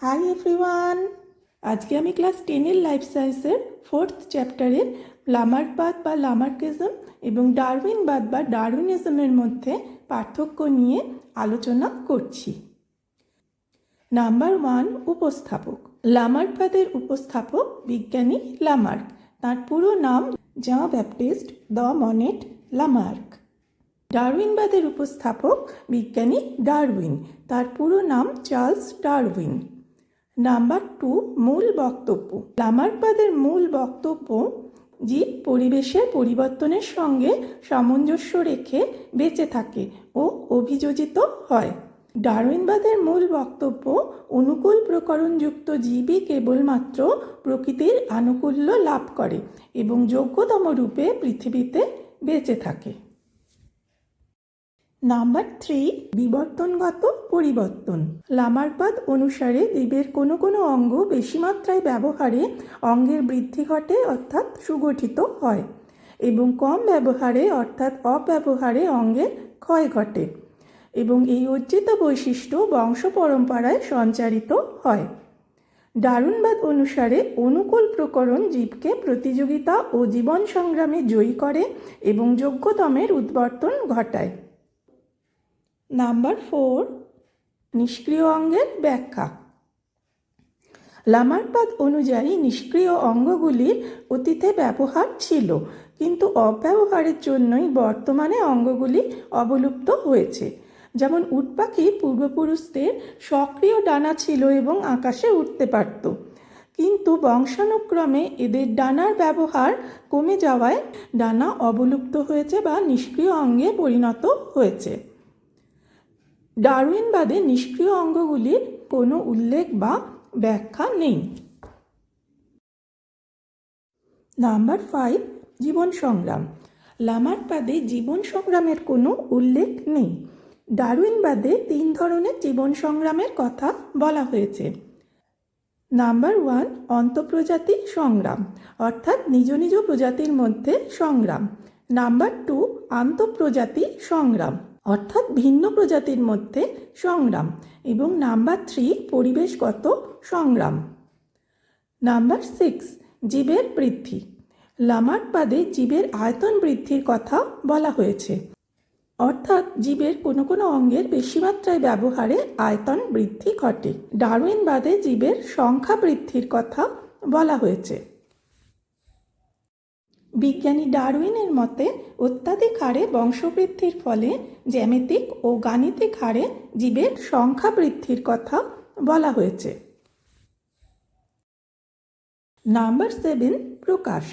Hi everyone আজকে আমি class টেনের লাইফ সায়েন্সের ফোর্থ চ্যাপ্টারের লামার্কবাদ বা লামার্কিজম এবং ডারউইনবাদ বা ডারউইনিজমের মধ্যে পার্থক্য নিয়ে আলোচনা করছি। নাম্বার ওয়ান উপস্থাপক। লামার্কবাদের উপস্থাপক বিজ্ঞানী লামার্ক তার পুরো নাম Jean Baptiste de Monet Lamarck ডারউইনবাদের উপস্থাপক বিজ্ঞানী ডারউইন তার পুরো নাম চার্লস ডারউইন নাম্বার টু মূল বক্তব্য। লামার্কবাদের মূল বক্তব্য, জীব পরিবেশের পরিবর্তনের সঙ্গে সামঞ্জস্য রেখে বেঁচে থাকে ও অভিযোজিত হয়। ডারউইনবাদের মূল বক্তব্য, অনুকূল প্রকরণযুক্ত জীবই কেবলমাত্র প্রকৃতির আনুকূল্য লাভ করে এবং যোগ্যতম রূপে পৃথিবীতে বেঁচে থাকে। নাম্বার থ্রি, বিবর্তনগত পরিবর্তন। লামার্কবাদ অনুসারে জীবের কোনো কোনো অঙ্গ বেশি মাত্রায় ব্যবহারে অঙ্গের বৃদ্ধি ঘটে অর্থাৎ সুগঠিত হয় এবং কম ব্যবহারে অর্থাৎ অব্যবহারে অঙ্গের ক্ষয় ঘটে এবং এই অর্জিত বৈশিষ্ট্য বংশ পরম্পরায় সঞ্চারিত হয়। দারুণবাদ অনুসারে অনুকূল প্রকরণ জীবকে প্রতিযোগিতা ও জীবন সংগ্রামে জয়ী করে এবং যোগ্যতমের উদ্বর্তন ঘটায়। নাম্বার ফোর, নিষ্ক্রিয় অঙ্গের ব্যাখ্যা। লামারবাদ অনুযায়ী নিষ্ক্রিয় অঙ্গগুলির অতীতে ব্যবহার ছিল, কিন্তু অব্যবহারের জন্যই বর্তমানে অঙ্গগুলি অবলুপ্ত হয়েছে। যেমন উট পাখি পূর্বপুরুষদের সক্রিয় ডানা ছিল এবং আকাশে উঠতে পারত, কিন্তু বংশানুক্রমে এদের ডানার ব্যবহার কমে যাওয়ায় ডানা অবলুপ্ত হয়েছে বা নিষ্ক্রিয় অঙ্গে পরিণত হয়েছে। ডারউইনবাদে নিষ্ক্রিয় অঙ্গগুলির কোনো উল্লেখ বা ব্যাখ্যা নেই। নাম্বার ফাইভ, জীবন সংগ্রাম। লামার্কবাদে জীবন সংগ্রামের কোনো উল্লেখ নেই। ডারউইনবাদে তিন ধরনের জীবন সংগ্রামের কথা বলা হয়েছে। নাম্বার ওয়ান, অন্তঃপ্রজাতি সংগ্রাম, অর্থাৎ নিজ নিজ প্রজাতির মধ্যে সংগ্রাম। নাম্বার টু, আন্তঃপ্রজাতি সংগ্রাম। অর্থাৎ ভিন্ন প্রজাতির মধ্যে সংগ্রাম এবং নাম্বার থ্রি পরিবেশগত সংগ্রাম। নাম্বার সিক্স, জীবের বৃদ্ধি। লামার্কবাদে জীবের আয়তন বৃদ্ধির কথা বলা হয়েছে। অর্থাৎ জীবের কোনো কোনো অঙ্গের বেশি মাত্রায় ব্যবহারে আয়তন বৃদ্ধি ঘটে। ডারউইনবাদে জীবের সংখ্যা বৃদ্ধির কথা বলা হয়েছে। বিজ্ঞানী ডারউইনের মতে, অত্যাধিক হারে বংশবৃদ্ধির ফলে জ্যামিতিক ও গাণিতিক হারে জীবের সংখ্যা বৃদ্ধির কথা বলা হয়েছে। নাম্বার সেভেন, প্রকাশ।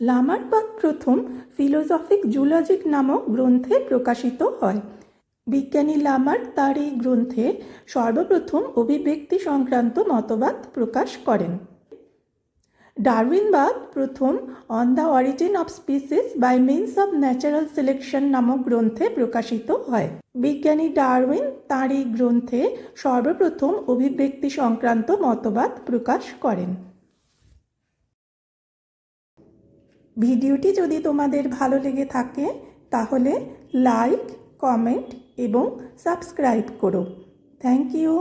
লামারবাদ প্রথম ফিলোসফিক জুলজিক নামক গ্রন্থে প্রকাশিত হয়। বিজ্ঞানী লামার তার এই গ্রন্থে সর্বপ্রথম অভিব্যক্তি সংক্রান্ত মতবাদ প্রকাশ করেন। ডারউইনবাদ প্রথম on the origin of species by means of natural selection নামক গ্রন্থে প্রকাশিত হয়। বিজ্ঞানী ডারউইন তাঁর এই গ্রন্থে সর্বপ্রথম অভিব্যক্তি সংক্রান্ত মতবাদ প্রকাশ করেন। ভিডিওটি যদি তোমাদের ভালো লেগে থাকে, তাহলে লাইক, কমেন্ট এবং সাবস্ক্রাইব করো। Thank you.